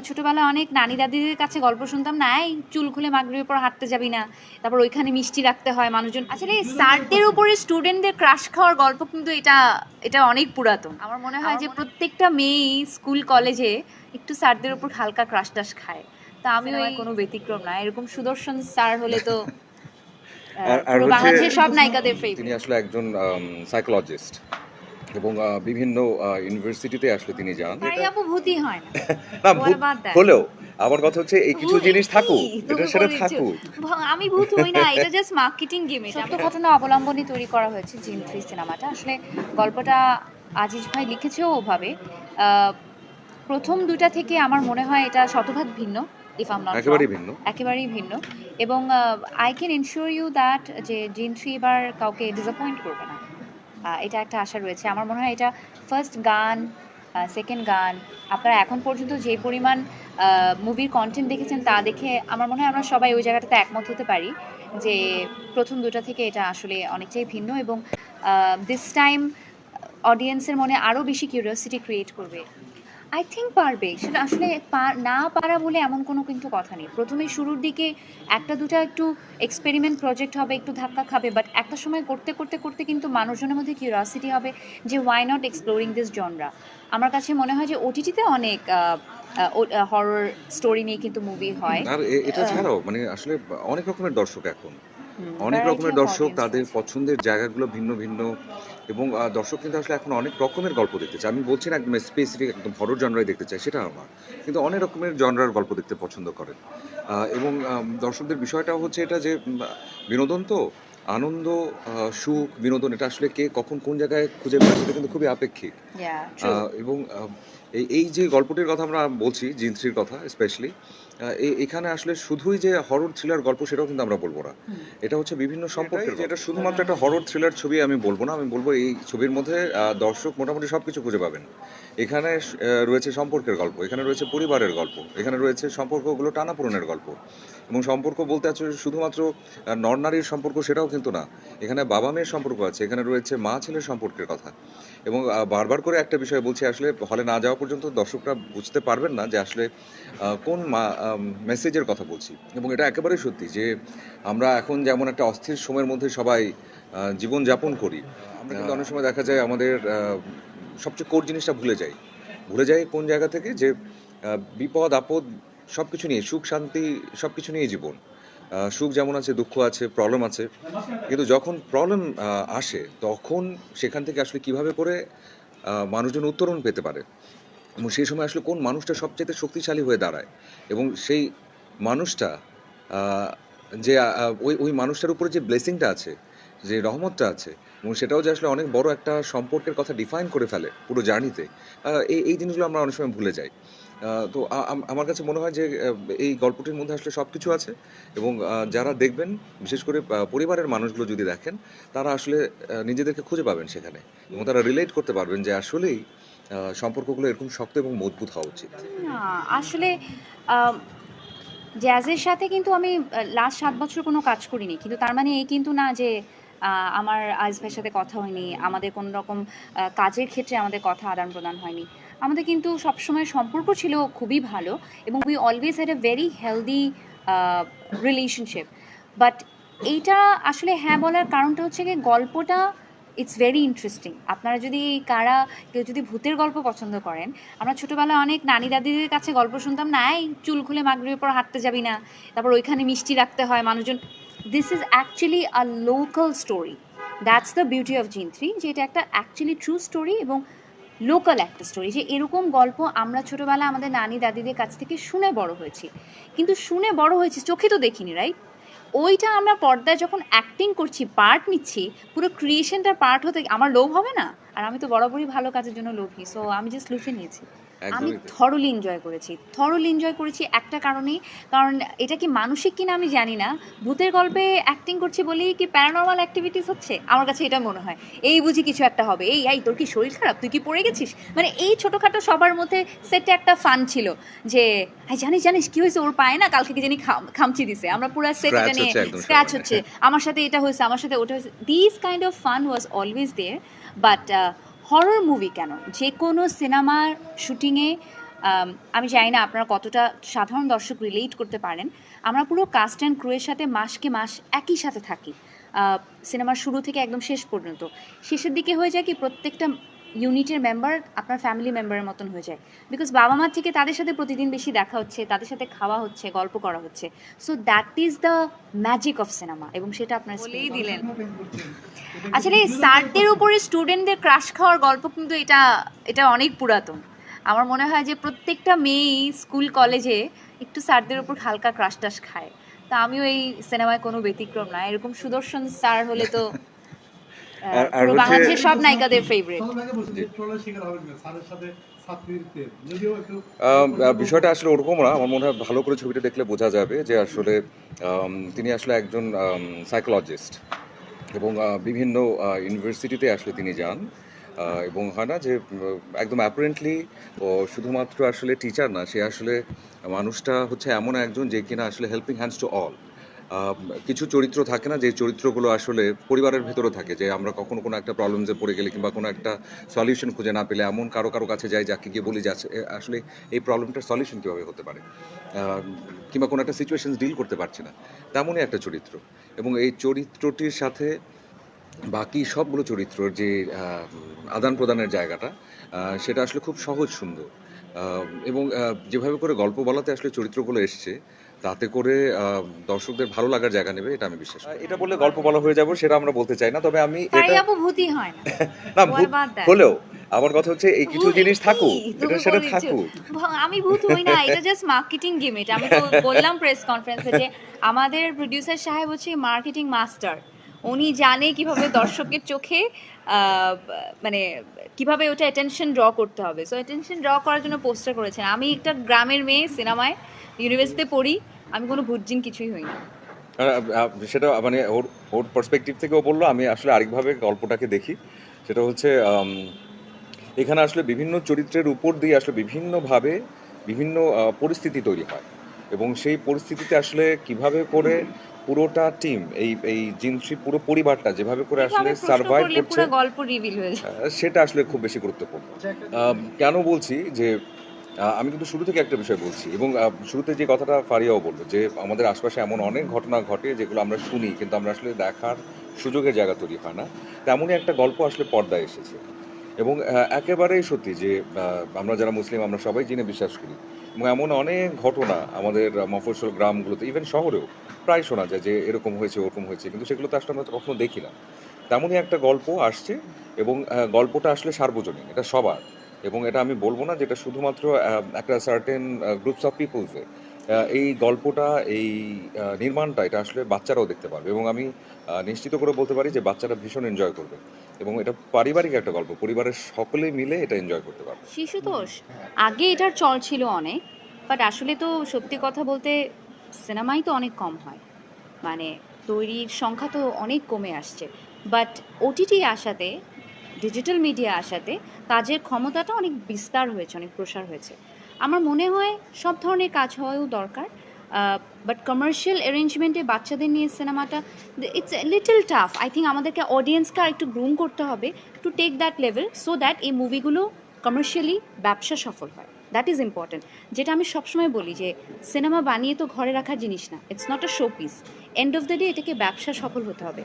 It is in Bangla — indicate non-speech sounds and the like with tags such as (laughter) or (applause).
আমরা ছোটবেলায় অনেক নানি দাদিদের কাছে গল্প শুনতাম না এই চুল খুলে মাগরির উপর হাঁটতে যাবি না। তারপর ওইখানে মিষ্টি রাখতে হয় মানুষজন। আসলে স্যারদের উপরে স্টুডেন্টদের ক্রাশ খাওয়ার গল্প কিন্তু এটা এটা অনেক পুরাতন। আমার মনে হয় যে প্রত্যেকটা মেয়েই স্কুল কলেজে একটু স্যারদের উপর হালকা ক্রাশ টাশ খায়। তা আমি ওই কোনো ব্যতিক্রম না এরকম সুদর্শন স্যার হলে তো আর- আর বাংলাদেশের সব নায়িকাদের তিনি আসলে একজন সাইকোলজিস্ট এবং বিভিন্ন ইউনিভার্সিটিতে আসলে তিনি যান। আপু ভূতি হয় না। (laughs) হলেও আমার কথা হচ্ছে এই কিছু জিনিস থাকুক এটা সেটা থাকুক। আমি ভূত হই না এটা জাস্ট মার্কেটিং গেম এটা সত্য ঘটনা অবলম্বনে তৈরি করা হয়েছে জিন থ্রি সিনেমাটা। আসলে গল্পটা আজিজ ভাই লিখেছেও ওভাবে। আহ, প্রথম দুটা থেকে আমার মনে হয় এটা শতভাগ ভিন্ন ইফ আম নট একেবারেই ভিন্ন। একেবারেই ভিন্ন। এবং I can ensure you that যে জিন থ্রি এবার কাউকে ডিসঅ্যাপয়েন্ট করবে না। এটা একটা আশা রয়েছে। আমার মনে হয় এটা ফার্স্ট গান সেকেন্ড গান। আপনারা এখন পর্যন্ত যে পরিমাণ মুভির কন্টেন্ট দেখেছেন তা দেখে আমার মনে হয় আমরা সবাই ওই জায়গাটাতে একমত হতে পারি যে প্রথম দুটা থেকে এটা আসলে অনেকটাই ভিন্ন এবং দিস টাইম অডিয়েন্সের মনে আরও বেশি কিউরিয়াসিটি ক্রিয়েট করবে। আই থিঙ্ক পারবে। সেটা আসলে না পারা বলে এমন কোনো কিন্তু কথা নেই। প্রথমে শুরুর দিকে একটা দুটো একটু এক্সপেরিমেন্ট প্রজেক্ট হবে একটু ধাক্কা খাবে বাট একটা সময় করতে করতে করতে কিন্তু মানুষজনের মধ্যে কিউরিয়াসিটি হবে যে why not exploring this genre আমার কাছে মনে হয় যে ওটিটিতে অনেক হরর স্টোরি নিয়ে কিন্তু মুভি হয়। আর এটা ছাড়াও মানে আসলে অনেক রকমের দর্শক এখন। অনেক রকমের দর্শক তাদের পছন্দের জায়গাগুলো ভিন্ন ভিন্ন এবং দর্শক কিন্তু আসলে এখন অনেক রকমের গল্প দেখতে চায়। আমি বলছি না একদম স্পেসিফিক একদম হরর জনরাই দেখতে চাই সেটা আমার। কিন্তু অনেক রকমের জনরার গল্প দেখতে পছন্দ করেন। এবং দর্শকদের বিষয়টা হচ্ছে এটা যে বিনোদন তো আনন্দ সুখ বিনোদন এটা আসলে কে কখন কোন জায়গায় খুঁজে পায় সেটা কিন্তু খুবই আপেক্ষিক। এবং এই এই যে গল্পটির কথা আমরা বলছি জিন্ত্রির কথা স্পেশালি এখানে আসলে শুধুই যে হরর থ্রিলার গল্প সেটাও কিন্তু আমরা বলব না। এটা হচ্ছে বিভিন্ন সম্পর্কের এটা শুধুমাত্র একটা হরর থ্রিলার ছবি আমি বলব না আমি বলব এই ছবির মধ্যে আহ, দর্শক মোটামুটি সবকিছু খুঁজে পাবেন। এখানে রয়েছে সম্পর্কের গল্প এখানে রয়েছে পরিবারের গল্প এখানে রয়েছে সম্পর্কগুলো টানাপূরণের গল্প। এবং সম্পর্ক বলতে আছে শুধুমাত্র নর নারীর সম্পর্ক সেটাও কিন্তু না এখানে বাবা মেয়ের সম্পর্ক আছে এখানে রয়েছে মা ছেলের সম্পর্কের কথা। এবং বারবার করে একটা বিষয় বলছি আসলে হলে না যাওয়া পর্যন্ত দর্শকরা বুঝতে পারবেন না যে আসলে আহ, কোন মেসেজের কথা বলছি। এবং এটা একেবারেই সত্যি যে আমরা এখন যেমন একটা অস্থির সময়ের মধ্যে সবাই জীবনযাপন করি আমরা কিন্তু অনেক সময় দেখা যায় আমাদের আহ, সবচেয়ে কোর জিনিসটা ভুলে যাই। ভুলে যাই কোন জায়গা থেকে? যে বিপদ, আপদ সব কিছু নিয়ে, সুখ, শান্তি সব কিছু নিয়ে জীবন। সুখ যেমন আছে, দুঃখ আছে প্রবলেম আছে। কিন্তু যখন প্রবলেম আসে, তখন সেখান থেকে আসলে কীভাবে করে মানুষজন উত্তরণ পেতে পারে? এবং সেই সময় আসলে কোন মানুষটা সবচেয়ে শক্তিশালী হয়ে দাঁড়ায়? এবং সেই মানুষটা যে ওই ওই মানুষটার উপরে যে ব্লেসিংটা আছে যে রহমতটা আছে, এবং সেটাও যে আসলে অনেক বড় একটা সম্পর্কের কথা ডিফাইন করে ফেলে পুরো জার্নিতে এই এই জিনিসগুলো আমরা অনেক সময় ভুলে যাই। তো আমার কাছে মনে হয় যে এই গল্পটির মধ্যে আসলে সব কিছু আছে, এবং যারা দেখবেন, বিশেষ করে পরিবারের মানুষগুলো যদি দেখেন, তারা আসলে নিজেদেরকে খুঁজে পাবেন সেখানে, এবং তারা রিলেট করতে পারবেন যে আসলেই সম্পর্কগুলো এরকম শক্ত এবং মজবুত হওয়া উচিত। আসলে জ্যাজের সাথে কিন্তু আমি লাস্ট সাত বছর কোনো কাজ করিনি, কিন্তু তার মানে এই কিন্তু না যে আমার ভাইয়ের সাথে কথা হয়নি। আমাদের কোনো রকম কাজের ক্ষেত্রে আমাদের কথা আদান প্রদান হয়নি। আমাদের কিন্তু সবসময় সম্পর্ক ছিল খুবই ভালো এবং we always had a very healthy relationship but এইটা আসলে হ্যাঁ বলার কারণটা হচ্ছে কি গল্পটা ইটস ভেরি ইন্টারেস্টিং আপনারা যদি কারা, কেউ যদি ভূতের গল্প পছন্দ করেন, আমরা ছোটোবেলায় অনেক নানি দাদিদের কাছে গল্প শুনতাম, না, এই চুল খুলে মাগরির উপর হাঁটতে যাবি না। তারপর ওইখানে মিষ্টি রাখতে হয়, মানুষজন this is actually a local story that's the beauty of Jinn three যে এটা একটা অ্যাকচুয়ালি ট্রু স্টোরি এবং লোকাল একটা স্টোরি যে এরকম গল্প আমরা ছোটোবেলায় আমাদের নানি দাদিদের কাছ থেকে শুনে বড় হয়েছি। কিন্তু শুনে বড় হয়েছি, চোখে তো দেখিনি রাইট ওইটা আমরা পর্দায় যখন অ্যাক্টিং করছি পার্ট নিচ্ছি, পুরো ক্রিয়েশনটা পার্ট হতে আমার লোভ হবে না? আর আমি তো বরাবরই ভালো কাজের জন্য লোভী সো আমি জাস্ট লুফে নিয়েছি। আমি থরলি এনজয় করেছি। থরলি এনজয় করেছি একটা কারণেই কারণ এটা কি মানসিক কিনা আমি জানি না। ভূতের গল্পে অ্যাক্টিং করছি বলেই কি প্যারানর্মাল অ্যাক্টিভিটিস হচ্ছে? আমার কাছে এটা মনে হয়। এই বুঝি কিছু একটা হবে। এই এই তোর কি শরীর খারাপ? তুই কি পড়ে গেছিস? মানে এই ছোটোখাটো সবার মধ্যে সেটে একটা ফান ছিল যে হ্যাঁ জানিস জানিস কি হয়েছে? ওর পায়ে না কালকে কি জানি খাম- খামচি দিছে। আমরা পুরো সেট এটা নিয়ে স্ক্র্যাচ হচ্ছে। আমার সাথে এটা হয়েছে আমার সাথে ওটা হয়েছে। This kind of fun was always there but horror movie কেন? যে কোনো সিনেমার শুটিংয়ে আমি জানি না আপনারা কতটা সাধারণ দর্শক রিলেট করতে পারেন। আমরা পুরো কাস্ট অ্যান্ড ক্রুয়ের সাথে মাসকে মাস একই সাথে থাকি। সিনেমার শুরু থেকে একদম শেষ পর্যন্ত। শেষের দিকে হয়ে যায় কি, প্রত্যেকটা ইউনিটের মেম্বার আপনার ফ্যামিলি মেম্বারের মতন হয়ে যায়। বিকজ বাবা মার থেকে তাদের সাথে প্রতিদিন বেশি দেখা হচ্ছে তাদের সাথে খাওয়া হচ্ছে গল্প করা হচ্ছে। So that is the magic of cinema এবং সেটা আপনার বলেই দিলেন। আসলে স্যারদের উপরে স্টুডেন্টদের ক্রাশ খাওয়ার গল্প কিন্তু এটা এটা অনেক পুরাতন। আমার মনে হয় যে প্রত্যেকটা মেয়েই স্কুল কলেজে একটু স্যারদের উপর হালকা ক্রাশ টাশ খায়। তা আমিও এই সিনেমায় কোনো ব্যতিক্রম না। এরকম সুদর্শন স্যার হলে তো আর- আর হচ্ছে- সব নায়িকাদের ফেভারিট বিষয়টা আসলে ওরকম না আমার মনে হয় ভালো করে ছবিটা দেখলে বোঝা যাবে যে আসলে তিনি আসলে একজন সাইকোলজিস্ট এবং বিভিন্ন ইউনিভার্সিটিতে আসলে তিনি যান এবং হয় না যে একদম অ্যাপারেন্টলি ও শুধুমাত্র আসলে টিচার না সে আসলে মানুষটা হচ্ছে এমন একজন যে কিনা আসলে হেল্পিং হ্যান্ডস টু অল কিছু চরিত্র থাকে না, যে চরিত্রগুলো আসলে পরিবারের ভেতরে থাকে, যে আমরা কখনো কোনো একটা প্রবলেমসে পড়ে গেলে কিংবা কোনো একটা সলিউশন খুঁজে না পেলে এমন কারও কারও কাছে যাই, যাকে গিয়ে বলি যে আসলে এই প্রবলেমটার সলিউশন কীভাবে হতে পারে কিংবা কোনো একটা সিচুয়েশন ডিল করতে পারছি না, তেমনই একটা চরিত্র। এবং এই চরিত্রটির সাথে বাকি সবগুলো চরিত্রর যে আদান প্রদানের জায়গাটা সেটা আসলে খুব সহজ সুন্দর। এবং যেভাবে করে গল্প বলাতে আসলে চরিত্রগুলো এসছে তাতে করে আহ, দর্শকদের ভালো লাগার জায়গা নেবে এটা আমি বিশ্বাস করি। এটা বললে গল্প বলা হয়ে যাবে সেটা আমরা বলতে চাই না তবে আমি এটা আপু ভূতি হয় না। (laughs) না ভূত হলেও আমার কথা হচ্ছে এই কিছু জিনিস? থাকুক এটা সেটা। থাকুক। আমি ভূত হই না এটা জাস্ট মার্কেটিং গিমিট আমি তো (laughs) বললাম প্রেস কনফারেন্সে যে আমাদের প্রোডিউসার সাহেব হচ্ছে মার্কেটিং মাস্টার উনি জানে কীভাবে দর্শকের চোখে মানে কীভাবে ওটা অ্যাটেনশন ড্র করতে হবে। সো অ্যাটেনশন ড্র করার জন্য পোস্টার করেছেন। আমি একটা গ্রামের মেয়ে সিনেমায় ইউনিভার্সিটিতে পড়ি, আমি কোনো ভুটজিন কিছুই হই না। সেটা মানে ওর ওর পার্সপেক্টিভ থেকে ও বলল, আমি আসলে আরেকভাবে গল্পটাকে দেখি। সেটা হচ্ছে এখানে আসলে বিভিন্ন চরিত্রের উপর দিয়ে আসলে বিভিন্নভাবে বিভিন্ন পরিস্থিতি তৈরি হয়। এবং সেই পরিস্থিতিতে আসলে কীভাবে করে পুরোটা টিম এই এই জিনসি পুরো পরিবারটা যেভাবে করে আসলে সার্ভাইভ করছে গল্প রিভিল হয়ে যায়। সেটা আসলে খুব বেশি গুরুত্বপূর্ণ। কেন বলছি যে আমি কিন্তু শুরু থেকে একটা বিষয় বলছি এবং শুরুতে যে কথাটা ফারিয়াও বলল যে আমাদের আশপাশে এমন অনেক ঘটনা ঘটে যেগুলো আমরা শুনি কিন্তু আমরা আসলে দেখার সুযোগের জায়গা তৈরি হয় না। তেমনই একটা গল্প আসলে পর্দায় এসেছে। এবং একেবারেই সত্যি যে আমরা যারা মুসলিম আমরা সবাই জেনে বিশ্বাস করি। এবং এমন অনেক ঘটনা আমাদের মফস্বল গ্রামগুলোতে ইভেন শহরেও প্রায় শোনা যায় যে এরকম হয়েছে, ওরকম হয়েছে, কিন্তু সেগুলো তো আসলে আমরা কখনো দেখি না। তেমনই একটা গল্প আসছে এবং গল্পটা আসলে সার্বজনীন, এটা সবার। এবং এটা আমি বলব না যেটা শুধুমাত্র একটা সার্টেন গ্রুপস অফ পিপলসে এই গল্পটা এই নির্মাণটা এটা আসলে বাচ্চারাও দেখতে পারবে এবং আমি নিশ্চিত করে বলতে পারি যে বাচ্চারা ভীষণ এনজয় করবে এবং এটা পারিবারিক একটা গল্প পরিবারের সকলে মিলে এটা এনজয় করতে পারবে। শিশুতোষ আগে এটার চল ছিল অনেক বাট আসলে তো সত্যি কথা বলতে সিনেমাই তো অনেক কম হয়। মানে তৈরির সংখ্যা তো অনেক কমে আসছে বাট ওটিটি আসাতে ডিজিটাল মিডিয়া আসাতে কাজের ক্ষমতাটা অনেক বিস্তার হয়েছে অনেক প্রসার হয়েছে। আমার মনে হয় সব ধরনের কাজ হওয়াও দরকার বাট কমার্শিয়াল অ্যারেঞ্জমেন্টে বাচ্চাদের নিয়ে সিনেমাটা it's little tough I think আমাদেরকে অডিয়েন্সকে আর একটু গ্রুম করতে হবে to take that level so that এই মুভিগুলো কমার্শিয়ালি ব্যবসা সফল হয়। দ্যাট ইজ ইম্পর্ট্যান্ট যেটা আমি সবসময় বলি যে, সিনেমা বানিয়ে তো ঘরে রাখার জিনিস না। It's not a show piece end of the day এটাকে ব্যবসা সফল হতে হবে।